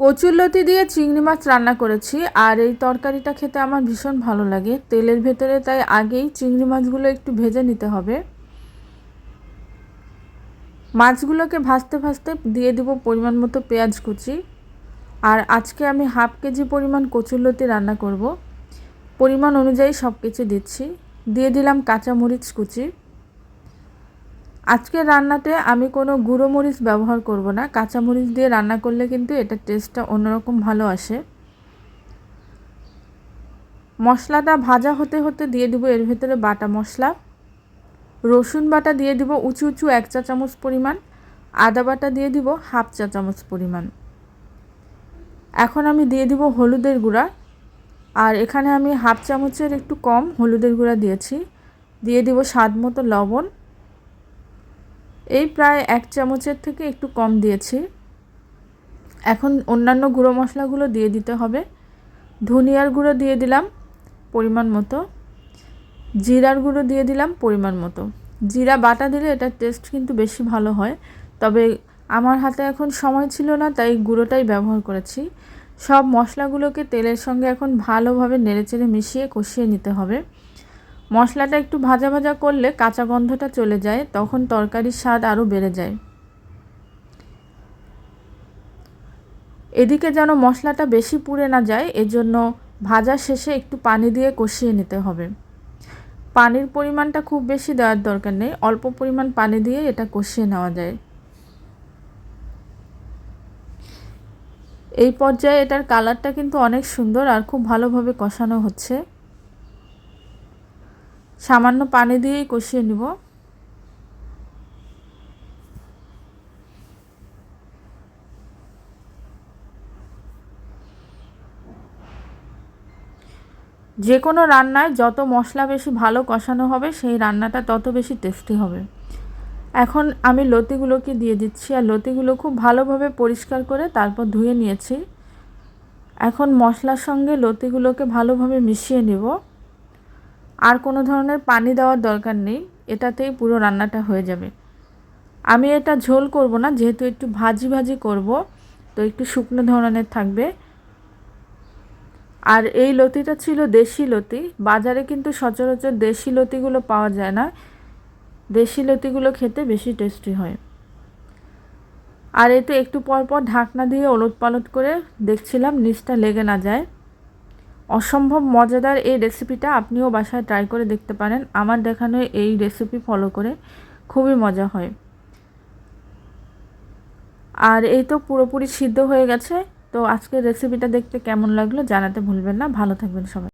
কচুরলতি দিয়ে চিংড়ি মাছ রান্না করেছি, আর এই তরকারিটা খেতে আমার ভীষণ ভালো লাগে। তেলের ভেতরে তাই আগেই চিংড়ি মাছগুলো একটু ভেজে নিতে হবে। মাছগুলোকে ভাজতে ভাজতে দিয়ে দিব পরিমাণ মতো পেঁয়াজ কুচি। আর আজকে আমি হাফ কেজি পরিমাণ কচুরলতি রান্না করব। পরিমাণ অনুযায়ী সব কিছু দিচ্ছি। দিয়ে দিলাম কাঁচামরিচ কুচি। আজকের রান্নাতে আমি কোনো গুঁড়ো মরিচ ব্যবহার করব না। কাঁচা মরিচ দিয়ে রান্না করলে কিন্তু এটা টেস্টটা অন্যরকম ভালো আসে। মশলাটা ভাজা হতে হতে দিয়ে দিব এর ভেতরে বাটা মশলা। রসুন বাটা দিয়ে দিব উঁচু উঁচু এক চা চামচ পরিমাণ। আদা বাটা দিয়ে দিব হাফ চা চামচ পরিমাণ। এখন আমি দিয়ে দিব হলুদের গুঁড়া। আর এখানে আমি হাফ চামচের একটু কম হলুদের গুঁড়া দিয়েছি। দিয়ে দিব স্বাদ মতো লবণ। এই প্রায় এক চামচের থেকে একটু কম দিয়েছি। এখন অন্যান্য গুঁড়ো মশলাগুলো দিয়ে দিতে হবে। ধনিয়ার গুঁড়ো দিয়ে দিলাম পরিমাণ মতো। জিরার গুঁড়ো দিয়ে দিলাম পরিমাণ মতো। জিরা বাটা দিলে এটার টেস্ট কিন্তু বেশি ভালো হয়। তবে আমার হাতে এখন সময় ছিল না, তাই গুঁড়োটাই ব্যবহার করেছি। সব মশলাগুলোকে তেলের সঙ্গে এখন ভালোভাবে নেড়েচেড়ে মিশিয়ে কষিয়ে নিতে হবে। মশলাটা একটু ভাজা ভাজা করলে কাঁচা গন্ধটা চলে যায়, তখন তরকারির স্বাদ আরও বেড়ে যায়। এদিকে যেন মশলাটা বেশি পুড়ে না যায়, এজন্য ভাজা শেষে একটু পানি দিয়ে কষিয়ে নিতে হবে। পানির পরিমাণটা খুব বেশি দেওয়ার দরকার নেই, অল্প পরিমাণ পানি দিয়ে এটা কষিয়ে নেওয়া যায়। এই পর্যায়ে এটার কালারটা কিন্তু অনেক সুন্দর আর খুব ভালোভাবে কষানো হচ্ছে। সামান্য পানি দিয়েই কষিয়ে নিব। যে কোনো রান্নায় যত মশলা বেশি ভালো কষানো হবে, সেই রান্নাটা তত বেশি টেস্টি হবে। এখন আমি লতিগুলোকে দিয়ে দিচ্ছি, আর লতিগুলো খুব ভালোভাবে পরিষ্কার করে তারপর ধুয়ে নিয়েছি। এখন মশলার সঙ্গে লতিগুলোকে ভালোভাবে মিশিয়ে নেব। আর কোনো ধরনের পানি দেওয়ার দরকার নেই, এটাতেই পুরো রান্নাটা হয়ে যাবে। আমি এটা ঝোল করব না, যেহেতু একটু ভাজি ভাজি করব, তো একটু শুকনো ধরনের থাকবে। আর এই লতিটা ছিল দেশি লতি, বাজারে কিন্তু সচরাচর দেশি লতিগুলো পাওয়া যায় না। দেশি লতিগুলো খেতে বেশি টেস্টি হয়। আর এতে একটু পর পর ঢাকনা দিয়ে ওলট পালট করে দেখছিলাম নিচটা লেগে না যায়। অসম্ভব মজাদার এই রেসিপিটা আপনিও বাসায় ট্রাই করে দেখতে পারেন। আমার দেখানো এই রেসিপি ফলো করে খুবই মজা হয়। আর এই তো পুরোপুরি সিদ্ধ হয়ে গেছে। তো আজকের রেসিপিটা দেখতে কেমন লাগল জানাতে ভুলবেন না। ভালো থাকবেন সবাই।